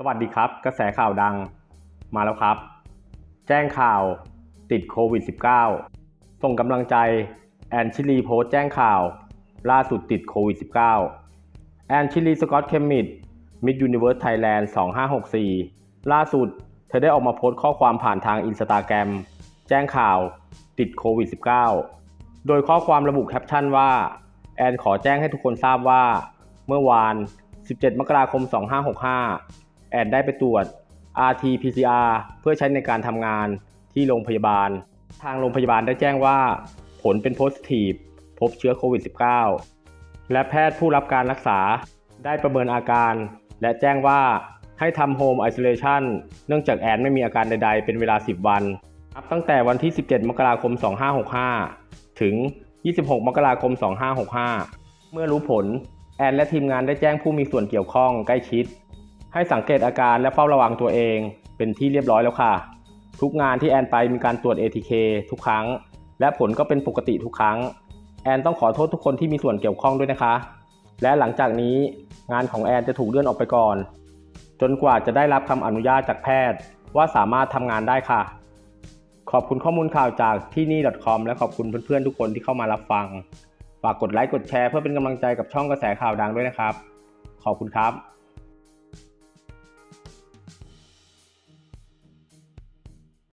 สวัสดีครับ กระแสข่าวดังมาแล้วครับ แจ้งข่าวติดโควิด -19 ส่งกำลังใจ แอนชิลีโพสแจ้งข่าว ล่าสุดติดโควิด -19 แอนชิลีสกอตเคมมิดมิดยูนิเวิร์สไทยแลนด์2564 ล่าสุด เธอได้ออกมาโพสต์ข้อความผ่านทางอินสตาแกรมแจ้งข่าวติดโควิด -19 โดยข้อความระบุแคปชั่นว่า แอนขอแจ้งให้ทุกคนทราบว่า เมื่อวาน 17 มกราคม 2565 แอนได้ไปตรวจ RT-PCR เพื่อใช้ในการทำงานที่โรงพยาบาล ทางโรงพยาบาลได้แจ้งว่า ผลเป็นโพสทีฟพบเชื้อโควิด -19 และแพทย์ผู้รับการรักษาได้ประเมินอาการ และแจ้งว่าให้ทำโฮมไอโซเลชันเนื่องจากแอนไม่มีอาการใด ๆ เป็นเวลา 10 วัน นับตั้งแต่วันที่ 17 มกราคม 2565 ถึง 26 มกราคม 2565 เมื่อรู้ผล แอนและทีมงานได้แจ้งผู้มีส่วนเกี่ยวข้องใกล้ชิด ให้สังเกตอาการและเฝ้าระวังตัวเองเป็นที่เรียบร้อยแล้วค่ะ ทุกงานที่แอนไปมีการตรวจ ATK ทุกครั้ง และผลก็เป็นปกติทุกครั้ง แอนต้องขอโทษทุกคนที่มีส่วนเกี่ยวข้องด้วยนะคะ และหลังจากนี้งานของแอนจะถูกเลื่อนออกไปก่อน จนกว่าจะได้รับคำอนุญาตจากแพทย์ ว่าสามารถทำงานได้ค่ะ ขอบคุณข้อมูลข่าวจากที่นี่ .com และขอบคุณเพื่อนๆทุกคนที่เข้ามารับฟัง ฝากกดไลค์กดแชร์เพื่อเป็นกำลังใจกับช่องกระแสข่าวดังด้วยนะครับ ขอบคุณครับ